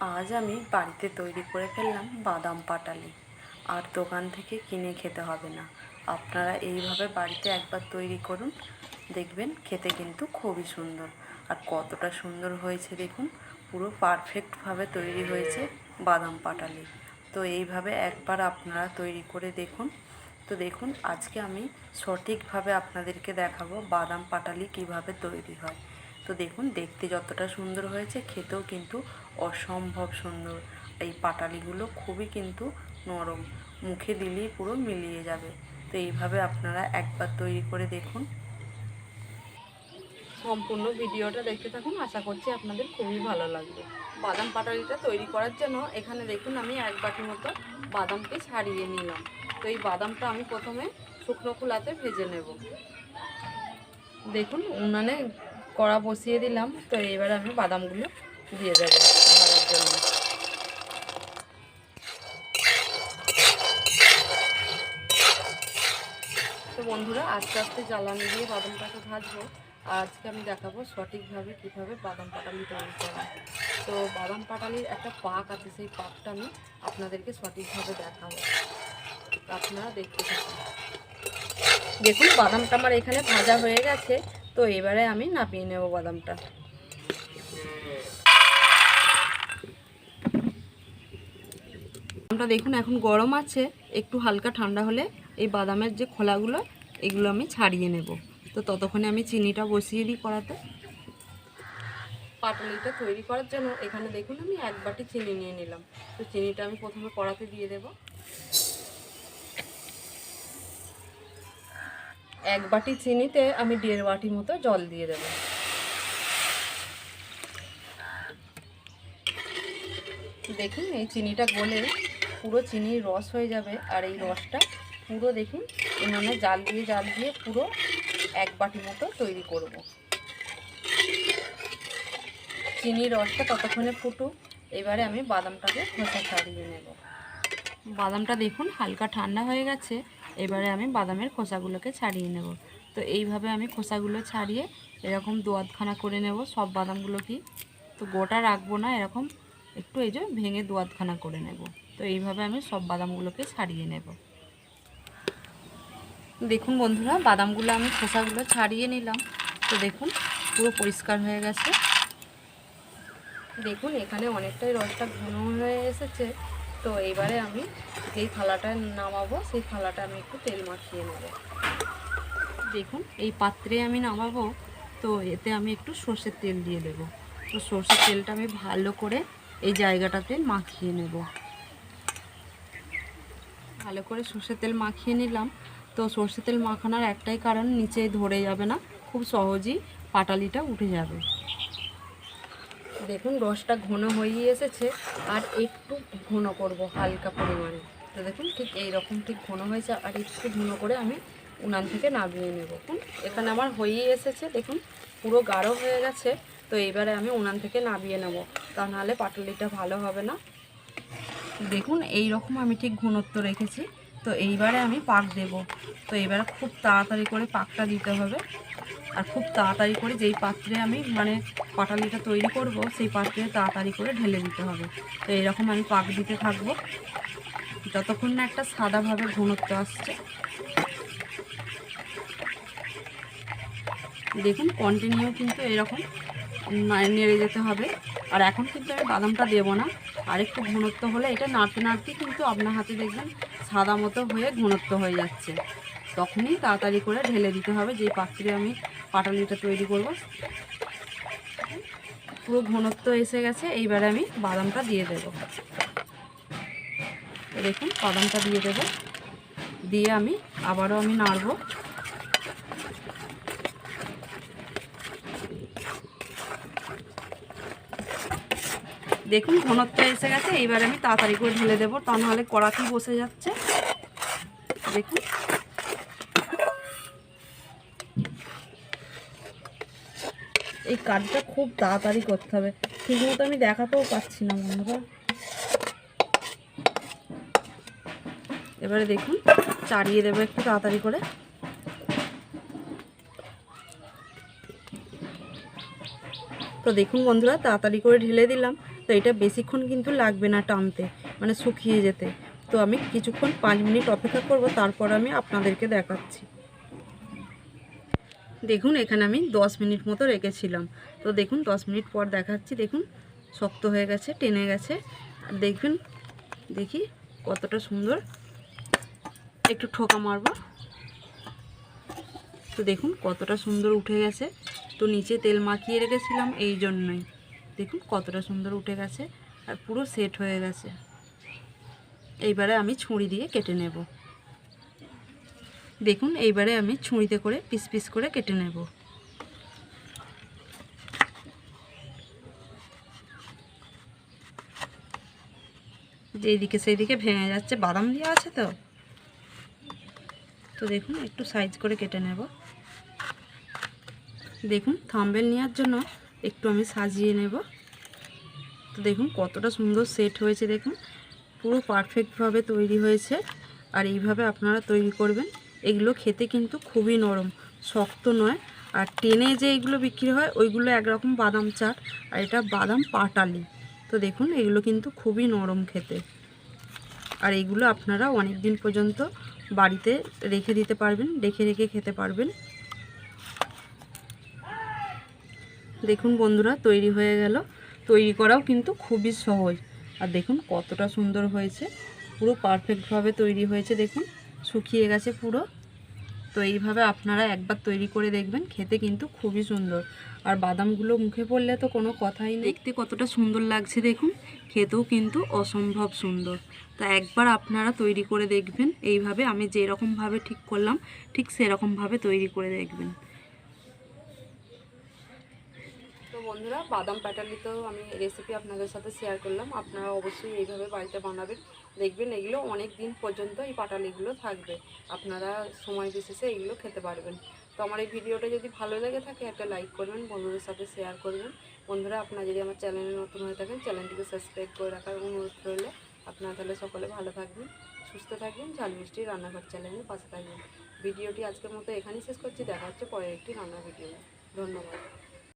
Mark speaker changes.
Speaker 1: আজ আমি বাড়িতে তৈরি করে ফেললাম বাদাম পাটালি। আর দোকান থেকে কিনে খেতে হবে না। আপনারা এইভাবে বাড়িতে একবার তৈরি করুন। দেখবেন খেতে কিন্তু খুবই সুন্দর। আর কতটা সুন্দর হয়েছে দেখুন, পুরো পারফেক্টভাবে তৈরি হয়েছে বাদাম পাটালি। তো এইভাবে একবার আপনারা তৈরি করে দেখুন। তো দেখুন, আজকে আমি সঠিকভাবে আপনাদেরকে দেখাবো বাদাম পাটালি কীভাবে তৈরি হয়। তো দেখুন, দেখতে যতটা সুন্দর হয়েছে, খেতেও কিন্তু অসম্ভব সুন্দর। এই পাটালিগুলো খুবই কিন্তু নরম, মুখে দিলেই পুরো মিলিয়ে যাবে। তো এইভাবে আপনারা একবার তৈরি করে দেখুন। সম্পূর্ণ ভিডিওটা দেখতে থাকুন, আশা করছি আপনাদের খুবই ভালো লাগবে। বাদাম পাটালিটা তৈরি করার জন্য এখানে দেখুন, আমি এক বাটি মতো বাদামকে ছাড়িয়ে নিলাম। তো এই বাদামটা আমি প্রথমে শুকনো খোলাতে ভেজে নেব। দেখুন, উনানে কড়া বসিয়ে দিলাম, তো এবার আমি বাদামগুলো দিয়ে দেবো জন্য। তো বন্ধুরা, আস্তে আস্তে জ্বালানি দিয়ে বাদামটাকে ভাজবো। আজকে আমি দেখাবো সঠিকভাবে কীভাবে বাদাম পাটালি তৈরি করা। তো বাদাম পাটালির একটা পাক আছে, সেই পাকটা আমি আপনাদেরকে সঠিকভাবে দেখাবো। আপনারা দেখতে থাকুন। দেখুন, বাদামটা আমার এখানে ভাজা হয়ে গেছে। তো এবারে আমি নাপিয়ে নেব বাদামটা। বাদামটা দেখুন, এখন গরম আছে, একটু হালকা ঠান্ডা হলে এই বাদামের যে খোলাগুলো, এগুলো আমি ছাড়িয়ে নেব। তো ততক্ষণে আমি চিনিটা বসিয়ে দিই কড়াতে। পাটলিটা তৈরি করার জন্য এখানে দেখুন, আমি এক বাটি চিনি নিয়ে নিলাম। তো চিনিটা আমি প্রথমে কড়াতে দিয়ে দেব। এক বাটি চিনিতে আমি দেড় বাটি মতো জল দিয়ে দেব। দেখুন, এই চিনিটা গলে পুরো চিনির রস হয়ে যাবে আর এই রসটা পুরো দেখুন উনুনে জাল দিয়ে জাল দিয়ে পুরো এক বাটি মতো তৈরি করব। চিনির রসটা ততক্ষণে ফুটুক, এবারে আমি বাদামটাকে খোসা ছাড়িয়ে নেব। বাদামটা দেখুন হালকা ঠান্ডা হয়ে গেছে। এবারে আমি বাদামের খোসাগুলোকে ছাড়িয়ে নেব। তো এইভাবে আমি খোসাগুলো ছাড়িয়ে এরকম দোয়াতখানা করে নেব। সব বাদামগুলো কি? তো গোটা রাখব না, এরকম একটু এই যে ভেঙে দোয়াতখানা করে নেব। তো এইভাবে আমি সব বাদামগুলোকে ছাড়িয়ে নেব। দেখুন বন্ধুরা, বাদামগুলো আমি খোসাগুলো ছাড়িয়ে নিলাম। তো দেখুন, পুরো পরিষ্কার হয়ে গেছে। দেখুন, এখানে অনেকটাই রসটা ঘন হয়ে এসেছে। তো এবারে আমি যেই থালাটা নামাবো, সেই থালাটা আমি একটু তেল মাখিয়ে নেব। দেখুন, এই পাত্রে আমি নামাবো, তো এতে আমি একটু সর্ষের তেল দিয়ে দেব। তো সর্ষের তেলটা আমি ভালো করে এই জায়গাটাতে মাখিয়ে নেব। ভালো করে সর্ষের তেল মাখিয়ে নিলাম। তো সর্ষের তেল মাখানোর একটাই কারণ নিচে ধরে যাবে না, খুব সহজেই পাটালিটা উঠে যাবে। দেখুন, রসটা ঘন হয়ে এসেছে, আর একটু ঘন করব হালকা পরিমাণে। তো দেখুন, ঠিক এই রকম ঠিক ঘন হয়েছে, আর একটু ঘন করে আমি উনান থেকে নামিয়ে নেব। এখানে আমার হয়েই এসেছে, দেখুন, পুরো গাঢ় হয়ে গেছে, তো এইবারে আমি উনান থেকে নামিয়ে নেব। তা নাহলে পাটালিটা ভালো হবে না। দেখুন এই রকম আমি ঠিক ঘনত্ব রেখেছি। তো এইবারে আমি পাক দেব। তো এবারে খুব তাড়াতাড়ি করে পাকটা দিতে হবে। আর খুব তাড়াতাড়ি করে যেই পাত্রে আমি মানে পাটালিটা তৈরি করব, সেই পাত্রে তাড়াতাড়ি করে ঢেলে দিতে হবে। তো এইরকম আমি পাক দিতে থাকব। যতক্ষণ না একটা সাদাভাবে ঘনত্ব আসছে। দেখুন কন্টিনিউ কিন্তু এরকম নেড়ে যেতে হবে। আর এখন কিন্তু আমি বাদামটা দেবো না। আর একটু ঘনত্ব হলে এটা নাড়তে নাড়তে কিন্তু আপনার হাতে দেখবেন সাদা মতো হয়ে ঘনত্ব হয়ে যাচ্ছে। তখনই তাড়াতাড়ি করে ঢেলে দিতে হবে, যেই পাত্রে আমি পাটালিটা তৈরি করব। পুরো ঘনত্ব এসে গেছে, এইবারে আমি বাদামটা দিয়ে দেব। দেখুন, বাদামটা দিয়ে দেব। দিয়ে আমি আবারও আমি নাড়বো। দেখুন, ঘনত্ব এসে গেছে, এইবার আমি তাড়াতাড়ি করে ঢেলে দেবো, তা নাহলে কড়াতেই বসে যাচ্ছে। দেখুন। এই কাজটা খুব তাড়াতাড়ি করতে হবে। ঠিক মতো আমি দেখাতেও পাচ্ছি না বন্ধুরা। এবারে দেখুন, চাড়িয়ে দেবো একটু তাড়াতাড়ি করে। তো দেখুন বন্ধুরা, তাড়াতাড়ি করে ঢেলে দিলাম।
Speaker 2: তো এটা বেশিক্ষণ কিন্তু লাগবে না টানতে মানে শুকিয়ে যেতে। তো আমি কিছুক্ষণ পাঁচ মিনিট অপেক্ষা করব, তারপর আমি আপনাদেরকে দেখাচ্ছি। দেখুন, এখানে আমি দশ মিনিট মতো রেখেছিলাম। তো দেখুন, দশ মিনিট পর দেখাচ্ছি, দেখুন, শক্ত হয়ে গেছে, টেনে গেছে। আর দেখবেন দেখি কতটা সুন্দর। একটু ঠোকা মারবো। তো দেখুন, কতটা সুন্দর উঠে গেছে। তো নিচে তেল মাখিয়ে রেখেছিলাম, এই জন্যই। দেখুন, কতটা সুন্দর উঠে গেছে। আর পুরো সেট হয়ে গেছে। এইবারে আমি ছুরি দিয়ে কেটে নেব। দেখুন, এইবারে আমি ছুরিতে করে পিস পিস করে কেটে নেব। যেইদিকে সেইদিকে ভেঙে যাচ্ছে, বাদাম দেওয়া আছে তো? তো দেখুন, একটু সাইজ করে কেটে নেব। দেখুন, থাম্বেল নেওয়ার জন্য একটু আমি সাজিয়ে নেব। তো দেখুন, কতটা সুন্দর সেট হয়েছে, দেখুন। পুরো পারফেক্টভাবে তৈরি হয়েছে আর এইভাবে আপনারা তৈরি করবেন। এগুলো খেতে কিন্তু খুবই নরম, শক্ত নয়। আর টেনে যে এগুলো বিক্রি হয়, ওইগুলো একরকম বাদাম চাট আর এটা বাদাম পাটালি। তো দেখুন, এগুলো কিন্তু খুবই নরম খেতে। আর এগুলো আপনারা অনেক দিন পর্যন্ত বাড়িতে রেখে দিতে পারবেন, রেখে রেখে খেতে পারবেন। দেখুন বন্ধুরা, তৈরি হয়ে গেল। তৈরি করাও কিন্তু খুবই সহজ। আর দেখুন কতটা সুন্দর হয়েছে। পুরো পারফেক্টভাবে তৈরি হয়েছে, দেখুন। শুকিয়ে গেছে পুরো। তো এইভাবে আপনারা একবার তৈরি করে দেখবেন, খেতে কিন্তু খুবই সুন্দর। আর বাদামগুলো মুখে পড়লে তো কোনো কথাই নেই। দেখতে কতটা সুন্দর লাগছে, দেখুন। খেতেও কিন্তু অসম্ভব সুন্দর। তা একবার আপনারা তৈরি করে দেখবেন। এইভাবে আমি যেরকমভাবে ঠিক করলাম, ঠিক সেরকমভাবে তৈরি করে দেখবেন
Speaker 1: তো বন্ধুরা, বাদাম প্যাটালি তো আমি রেসিপি আপনাদের সাথে শেয়ার করলাম। আপনারা অবশ্যই এইভাবে বাড়িতে বানাবেন। দেখবেন এগুলো অনেক দিন পর্যন্ত এই পাটালিগুলো থাকবে। আপনারা সময় বিশেষে এগুলো খেতে পারবেন। তো আমার এই ভিডিওটা যদি ভালো লেগে থাকে, একটা লাইক করবেন, বন্ধুদের সাথে শেয়ার করবেন। বন্ধুরা, আপনারা যদি আমার চ্যানেলে নতুন হয়ে থাকেন চ্যানেলটিকে সাবস্ক্রাইব করে রাখার অনুরোধ রইল। আপনারা তাহলে সকলে ভালো থাকবেন, সুস্থ থাকবেন, ঝাল মিষ্টি রান্নাঘর চ্যানেলের পাশে থাকবেন। ভিডিওটি আজকের মতো এখানেই শেষ করছি। দেখা হচ্ছে পরের একটি রান্নার ভিডিও ধন্যবাদ।